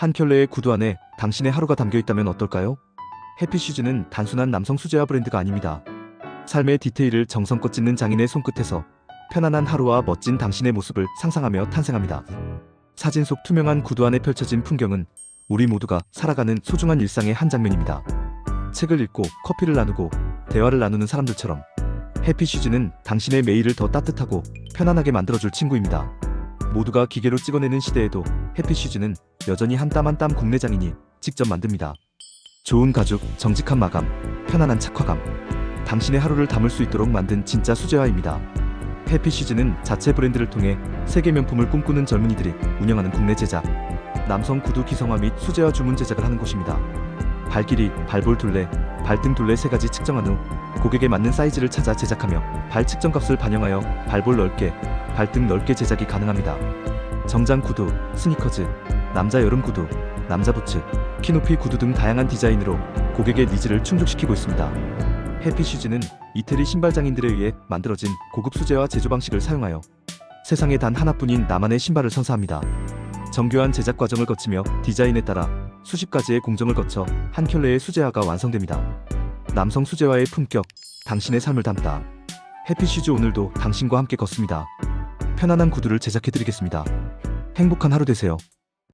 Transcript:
한 켤레의 구두 안에 당신의 하루가 담겨 있다면 어떨까요? 해피슈즈는 단순한 남성 수제화 브랜드가 아닙니다. 삶의 디테일을 정성껏 찢는 장인의 손끝에서 편안한 하루와 멋진 당신의 모습을 상상하며 탄생합니다. 사진 속 투명한 구두 안에 펼쳐진 풍경은 우리 모두가 살아가는 소중한 일상의 한 장면입니다. 책을 읽고 커피를 나누고 대화를 나누는 사람들처럼 해피슈즈는 당신의 매일을 더 따뜻하고 편안하게 만들어줄 친구입니다. 모두가 기계로 찍어내는 시대에도 해피슈즈는 여전히 한 땀 한 땀 국내 장인이 직접 만듭니다. 좋은 가죽, 정직한 마감, 편안한 착화감. 당신의 하루를 담을 수 있도록 만든 진짜 수제화입니다. 해피슈즈는 자체 브랜드를 통해 세계 명품을 꿈꾸는 젊은이들이 운영하는 국내 제작, 남성 구두 기성화 및 수제화 주문 제작을 하는 곳입니다. 발길이, 발볼 둘레, 발등 둘레 세 가지 측정한 후 고객에 맞는 사이즈를 찾아 제작하며 발 측정 값을 반영하여 발볼 넓게, 발등 넓게 제작이 가능합니다. 정장 구두, 스니커즈, 남자 여름 구두, 남자 부츠, 키높이 구두 등 다양한 디자인으로 고객의 니즈를 충족시키고 있습니다. 해피슈즈는 이태리 신발장인들에 의해 만들어진 고급 수제화 제조 방식을 사용하여 세상에 단 하나뿐인 나만의 신발을 선사합니다. 정교한 제작 과정을 거치며 디자인에 따라 수십 가지의 공정을 거쳐 한 켤레의 수제화가 완성됩니다. 남성 수제화의 품격, 당신의 삶을 담다. 해피슈즈 오늘도 당신과 함께 걷습니다. 편안한 구두를 제작해드리겠습니다. 행복한 하루 되세요.